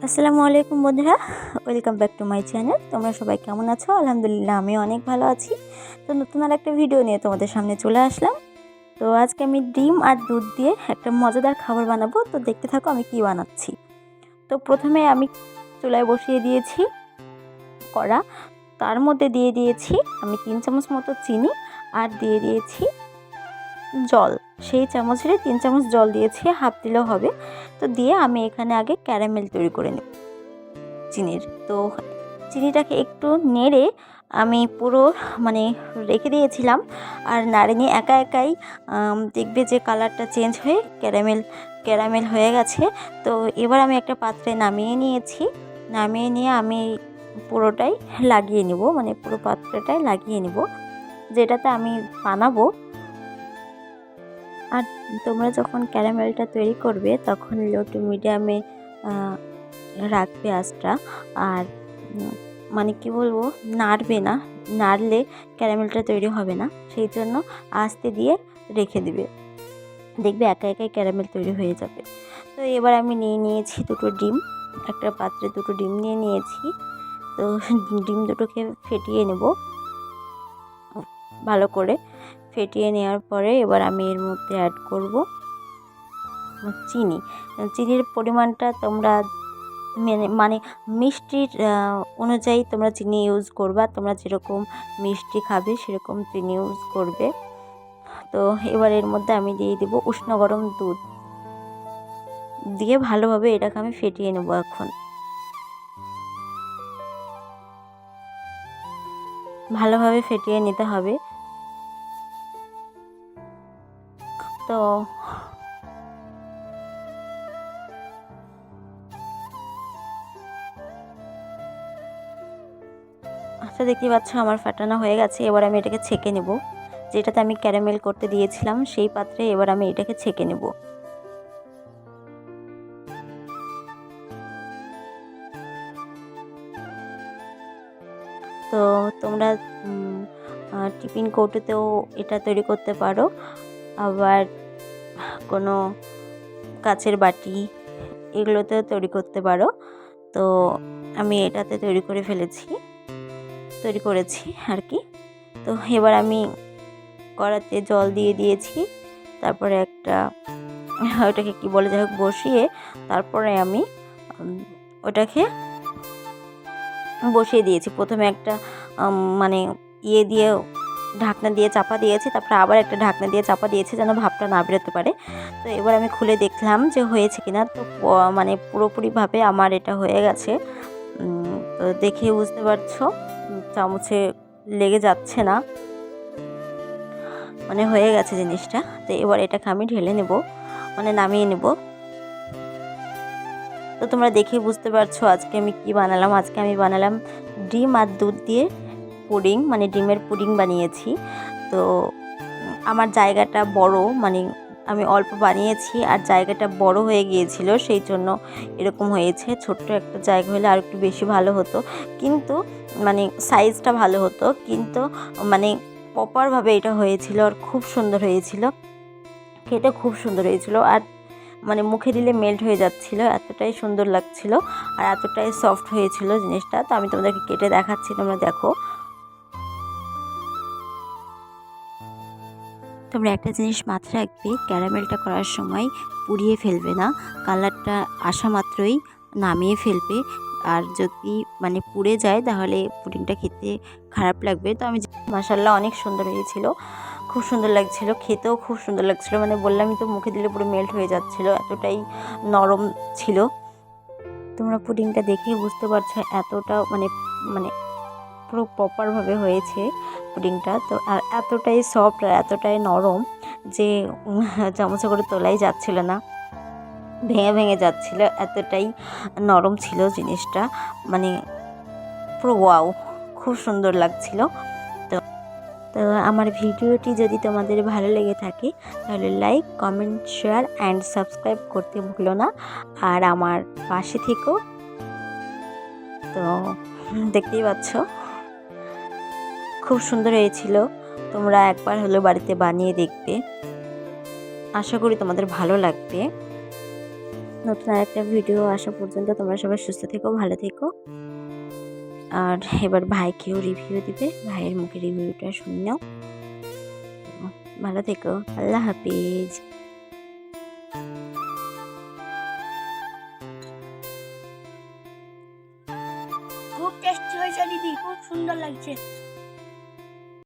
আসসালামু আলাইকুম বন্ধুরা, welcome back to my channel. তোমরা সবাই কেমন আছো? আলহামদুলিল্লাহ আমি অনেক ভালো আছি। তো নতুন আর একটা ভিডিও নিয়ে তোমাদের সামনে চলে আসলাম। তো আজকে আমি ডিম আর দুধ দিয়ে একটা মজাদার খাবার বানাবো। তো দেখতে থাকো আমি কি বানাচ্ছি। তো প্রথমে আমি চুলায় বসিয়ে দিয়েছি কড়া। তার মধ্যে দিয়ে দিয়েছি আমি তিন চামচ মতো চিনি আর দিয়ে দিয়েছি জল। সেই চামচের তিন চামচ জল দিয়েছি, হাফ দিলেও হবে। তো দিয়ে আমি এখানে আগে ক্যারামেল তৈরি করে নেব চিনির। তো চিনিটাকে একটু নেড়ে আমি পুরো মানে রেখে দিয়েছিলাম। আর নাড়ে নিয়ে একা একাই দেখবে যে কালারটা চেঞ্জ হয়ে ক্যারামেল ক্যারামেল হয়ে গেছে। তো এবার আমি একটা পাত্রে নামিয়ে নিয়েছি। নামিয়ে নিয়ে আমি পুরোটাই লাগিয়ে নিব মানে পুরো পাত্রটাই লাগিয়ে নিব। যেটাতে আমি বানাবো আর তোমরা যখন ক্যারামেলটা তৈরি করবে, তখন লো টু মিডিয়ামে রাখবে আঁচটা। আর মানে কি বলব, নাড়বে না, নাড়লে ক্যারামেলটা তৈরি হবে না। সেই জন্য আস্তে দিয়ে রেখে দিবে। দেখবে একা একাই ক্যারামেল তৈরি হয়ে যাবে। তো এবার আমি নিয়ে নিয়েছি দুটো ডিম। একটা পাত্রে দুটো ডিম নিয়ে নিয়েছি। তো ডিম দুটোকে ফেটিয়ে নেব, ভালো করে। ফেটিয়ে নেওয়ার পরে এবার আমি এর মধ্যে অ্যাড করব চিনি। চিনির পরিমাণটা তোমরা মেনে মানে মিষ্টির অনুযায়ী তোমরা চিনি ইউজ করবা। তোমরা যেরকম মিষ্টি খাবে সেরকম চিনি ইউজ করবে। তো এবার এর মধ্যে আমি দিয়ে দেবো উষ্ণ গরম দুধ। দিয়ে ভালোভাবে এটাকে আমি ফেটিয়ে নেব এখন। ভালোভাবে ফেটিয়ে নিতে হবে। তো। আচ্ছা দেখতে পাচ্ছ আমার ফাটানো হয়ে গেছে। এবার আমি এটাকে ছেঁকে নেব। যেটাতে আমি ক্যারামেল করতে দিয়েছিলাম, সেই পাত্রে এবার আমি এটাকে ছেঁকে নেব। তো তোমরা টিফিন কৌটোতেও এটা তৈরি করতে পারো। আবার কোনো কাচের বাটি এগুলোতেও তৈরি করতে পারো। তো আমি এটাতে তৈরি করে ফেলেছি, তৈরি করেছি আর কি তো এবার আমি কড়াতে জল দিয়ে দিয়েছি, তারপরে একটা, ওটাকে কি বলে যাই বসিয়ে তারপরে আমি ওটাকে বসিয়ে দিয়েছি। প্রথমে একটা মানে ইয়ে দিয়ে ঢাকনা দিয়ে চাপা দিয়েছি, তারপরে আবার একটা ঢাকনা দিয়ে চাপা দিয়েছি যেন ভাবটা না বেরোতে পারে। তো এবার আমি খুলে দেখলাম যে হয়েছে কিনা। তো মানে পুরোপুরিভাবে আমার এটা হয়ে গেছে। তো দেখে বুঝতে পারছ চামচে লেগে যাচ্ছে না। মানে হয়ে গেছে জিনিসটা। তো এবার এটাকে আমি ঢেলে নেব মানে নামিয়ে নেব। তো তোমরা দেখে বুঝতে পারছ আজকে আমি কি বানালাম। আজকে আমি বানালাম ডিম আর দুধ দিয়ে পুডিং মানে ডিমের পুডিং বানিয়েছি। তো আমার জায়গাটা বড় মানে আমি অল্প বানিয়েছি আর জায়গাটা বড় হয়ে গিয়েছিল, সেই জন্য এরকম হয়েছে। ছোট্ট একটা জায়গা হলে আর একটু বেশি ভালো হতো। কিন্তু মানে সাইজটা ভালো হতো। কিন্তু মানে প্রপারভাবে এটা হয়েছিল আর খুব সুন্দর হয়েছিল। খেতে খুব সুন্দর হয়েছিল আর মানে মুখে দিলে মেল্ট হয়ে যাচ্ছিল, এতটাই সুন্দর লাগছিল আর এতটাই সফট হয়েছিল জিনিসটা। তো আমি তোমাদেরকে কেটে দেখাচ্ছি, তোমরা দেখো। তোমরা একটা জিনিস মাথায় রাখবে, ক্যারামেলটা করার সময় পুড়িয়ে ফেলবে না, কালারটা আসা মাত্রই নামিয়ে ফেলবে। আর যদি মানে পুড়ে যায় তাহলে পুডিংটা খেতে খারাপ লাগবে। তো আমি মাসাল্লাহ অনেক সুন্দর হয়েছিল, খুব সুন্দর লাগছিল, খেতেও খুব সুন্দর লাগছিল। মানে বললামই তো মুখে দিলে পুরো মেল্ট হয়ে যাচ্ছিল, এতটাই নরম ছিল। তোমরা পুডিংটা দেখেই বুঝতে পারছ এতটা মানে মানে পুরো প্রপারভাবে হয়েছে পুডিংটা তো আর এতটাই সফট আর এতটাই নরম যে চামচে করে তোলাই যাচ্ছিল না। ভেঙে ভেঙে যাচ্ছিল, এতটাই নরম ছিল জিনিসটা। মানে পুরো ওয়াও খুব সুন্দর লাগছিল। তো তো আমার ভিডিওটি যদি তোমাদের ভালো লেগে থাকে, তাহলে like comment share and subscribe করতে ভুলো না। আর আমার পাশে থেকো। তো, দেখতেই পাচ্ছ। খুব সুন্দর হয়েছিল। তোমরা একবার হলো বাড়িতে বানিয়ে দেখবে। আশা করি তোমাদের ভালো লাগবে। নতুন আরেকটা ভিডিও আসা পর্যন্ত তোমরা সবাই সুস্থ থেকো, ভালো থেকো। আর এবার ভাইকেও রিভিউ দিবে। ভাইয়ের মুখে রিভিউটা শুনে নাও। ভালো থেকো। আল্লাহ হাফিজ। খুব টেস্টি হয়েছে দিদি। খুব সুন্দর লাগছে।